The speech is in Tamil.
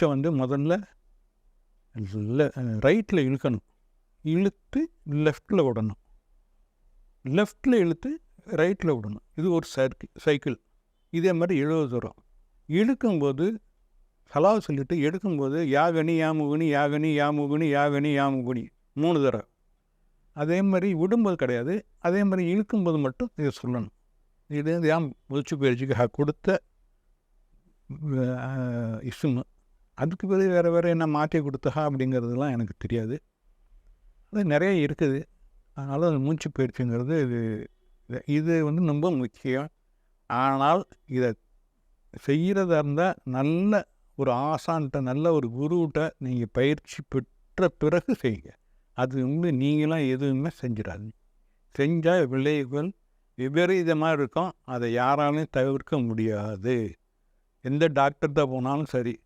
மூச்சை வந்து முதல்ல ரைட்டில் இழுக்கணும். இழுத்து லெஃப்டில் விடணும். லெஃப்டில் இழுத்து ரைட்டில் விடணும். இது ஒரு சர்க்கிள் சைக்கிள் இதே மாதிரி எழுபது தூரம் இழுக்கும்போது ஹலா சொல்லிட்டு எடுக்கும்போது யாகனி யாமுகுனி யாகனி யாமுகுனி யாகனி யாமுகுனி மூணு தடவை. அதே மாதிரி விடும்போது கிடையாது. அதே மாதிரி இழுக்கும்போது மட்டும் இதை சொல்லணும். இது யாம் மூச்சு பயிற்சிக்கு கொடுத்த இசுமு அதுக்கு பிறகு வேறு வேறு என்ன மாற்றி கொடுத்தா அப்படிங்கிறதுலாம் எனக்கு தெரியாது. அது நிறைய இருக்குது. அதனால் அது மூச்சு பயிற்சிங்கிறது இது இது- வந்து ரொம்ப முக்கியம். ஆனால் இதை செய்கிறதா இருந்தால் நல்ல ஒரு ஆசான்கிட்ட நல்ல ஒரு குருவிட்ட நீங்கள் பயிற்சி பெற்ற பிறகு செய்யுங்க. அது வந்து நீங்களாம் எதுவுமே செஞ்சிடாது செஞ்சால் விளைவுகள் விபரீதமாக இருக்கும். அதை யாராலையும் தவிர்க்க முடியாது. எந்த டாக்டர்கிட்ட போனாலும் சரி.